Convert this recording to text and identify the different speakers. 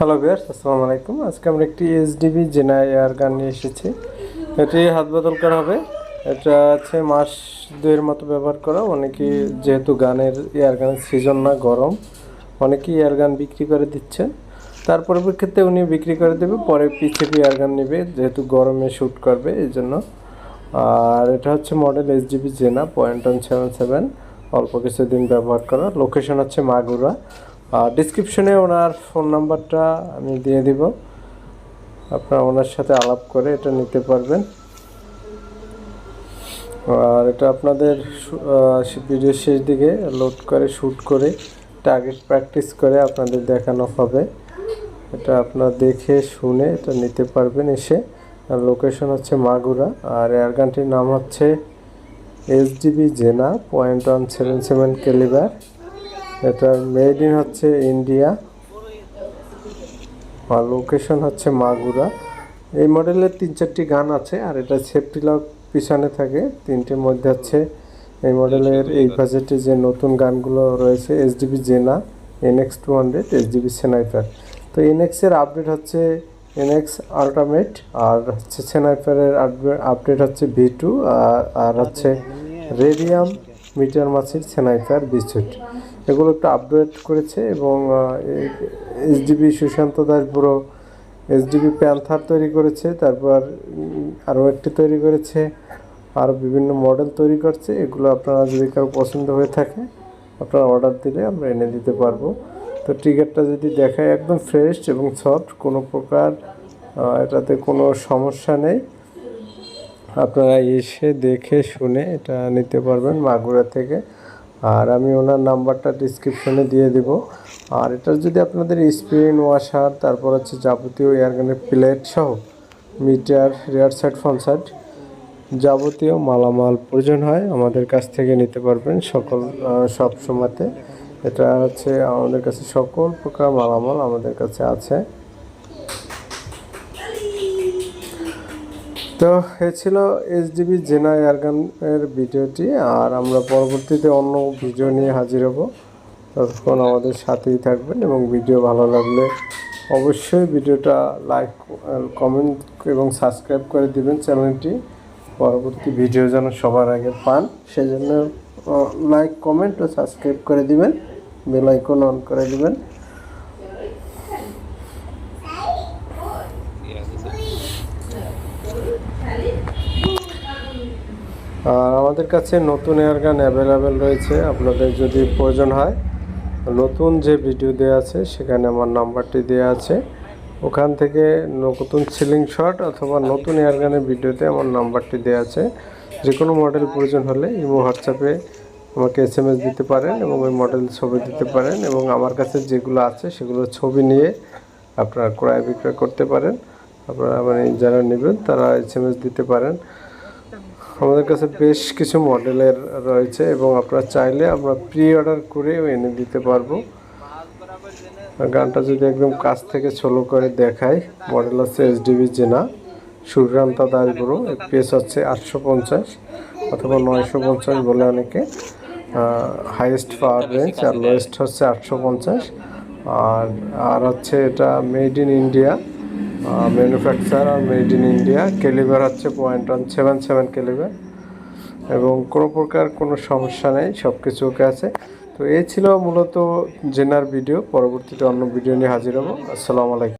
Speaker 1: Hello বিয়ার্স আসসালামু আলাইকুম। আজকে আমরা একটি এসডিবি জেনা এয়ার গান নিয়ে এসেছি। এটি হাত বদল করা হবে। এটা আছে মাস দুয়ের মতো ব্যবহার করা। অনেকে যেহেতু গানের এয়ার গানের সিজন না, গরম, অনেকেই এয়ার গান বিক্রি করে দিচ্ছেন। তার পরিপ্রেক্ষিতে উনি বিক্রি করে দেবে। পরে পিছিয়ে এয়ার গান নেবে, যেহেতু গরমে শ্যুট করবে এই জন্য আর এটা হচ্ছে model SDB Xena point one seven seven অল্প কিছুদিন ব্যবহার করা। লোকেশন হচ্ছে মাগুরা। ডিসক্রিপশনে ওনার ফোন নাম্বারটা আমি দিয়ে দিব। আপনারা ওনার সাথে আলাপ করে এটা নিতে পারবেন। আর এটা আপনাদের ভিডিও শেষ দিকে লোড করে শ্যুট করে টার্গেট প্র্যাকটিস করে আপনাদের দেখানো হবে। এটা আপনারা দেখে, শুনে এটা নিতে পারবেন এসে। আর লোকেশন হচ্ছে মাগুরা। আর এয়ারগানটির নাম হচ্ছে এসডিবি জেনা point one seven seven calibre এটা মেড ইন হচ্ছে ইন্ডিয়া আর লোকেশন হচ্ছে মাগুরা। এই মডেলের তিন চারটি গান আছে, আর এটা সেফটি লক পিছনে থাকে। তিনটের মধ্যে হচ্ছে এই মডেলের এই বাজেটে যে নতুন গানগুলো রয়েছে SDB Xena NX two hundred SDB সেনাইফার তো এনএক্সের আপডেট হচ্ছে এনএক্স আল্টামেট আর হচ্ছে সেনাইফারের আপডেট হচ্ছে ভি টু আর হচ্ছে রেডিয়াম মিটার মাছের সেনাইফার বিস্কুট এগুলো একটু আপডেট করেছে এবং এইচডিবি সুশান্ত দাস বুড়ো এইচডিবি প্যান্থার তৈরি করেছে, তারপর আরও একটি তৈরি করেছে, আরও বিভিন্ন মডেল তৈরি করছে, এগুলো আপনারা যদি কারও পছন্দ হয়ে থাকে, আপনারা অর্ডার দিলে আমরা এনে দিতে পারব। তো টিকিটটা যদি দেখায় একদম ফ্রেশ এবং সফট কোনো প্রকার এটাতে কোনো সমস্যা নেই। আপনারা এসে দেখে শুনে এটা নিতে পারবেন মাগুরা থেকে। আর আমি ওনার নাম্বারটা ডিসক্রিপশনে দিয়ে দিব। আর এটা যদি আপনাদের স্ক্রিন ওয়াশার তারপর হচ্ছে যাবতীয় এয়ারগানের প্লেট সহ meter rear side front side যাবতীয় মালামাল প্রয়োজন হয়, আমাদের কাছ থেকে নিতে পারবেন সকল সব সময়তে। এটা হচ্ছে আমাদের কাছে সকল প্রকার মালামাল আমাদের কাছে আছে। তো এ ছিল এইচডিবি জেনা এয়ারগানের ভিডিওটি, আর আমরা পরবর্তীতে অন্য ভিডিও নিয়ে হাজির হব। ততক্ষণ আমাদের সাথেই থাকবেন এবং ভিডিও ভালো লাগলে অবশ্যই ভিডিওটা লাইক, কমেন্ট এবং সাবস্ক্রাইব করে দিবেন চ্যানেলটি। পরবর্তী ভিডিও যেন সবার আগে পান, সেজন্য লাইক, কমেন্ট ও সাবস্ক্রাইব করে দিবেন। বেল আইকন অন করে দিবেন। আর আমাদের কাছে নতুন এয়ারগান অ্যাভেলেবেল রয়েছে। আপনাদের যদি প্রয়োজন হয়, নতুন যে ভিডিও দেওয়া আছে, সেখানে আমার নাম্বারটি দেওয়া আছে। ওখান থেকে নতুন সিলিং শট অথবা নতুন এয়ারগানের ভিডিওতে আমার নাম্বারটি দেওয়া আছে। যে কোনো মডেল প্রয়োজন হলে ইমো হোয়াটসঅ্যাপে আমাকে এস দিতে পারেন এবং ওই মডেল ছবি দিতে পারেন এবং আমার কাছে যেগুলো আছে, সেগুলো ছবি নিয়ে আপনারা ক্রয় বিক্রয় করতে পারেন। আপনারা মানে যারা নেবেন, তারা এস দিতে পারেন। আমাদের কাছে বেশ কিছু মডেলের রয়েছে এবং আপনারা চাইলে আমরা প্রি অর্ডার করেও এনে দিতে পারব। গানটা যদি একদম কাছ থেকে ছোলো করে দেখাই মডেল হচ্ছে এস এসডিবি জেনা সুরকান্তা দাসগুরু এপিএস হচ্ছে আটশো পঞ্চাশ অথবা নয়শো পঞ্চাশ বলে অনেকে। হাইয়েস্ট পাওয়ার রেঞ্জ আর লোয়েস্ট হচ্ছে আটশো পঞ্চাশ। আর আর হচ্ছে এটা made in India manufacture made in India calibre হচ্ছে point one seven seven calibre এবং কোনো প্রকার কোনো সমস্যা নেই সব কিছু ওকে আছে। তো এই ছিল মূলত জেনার ভিডিও, পরবর্তীতে অন্য ভিডিও নিয়ে হাজির হব। আসসালামু আলাইকুম।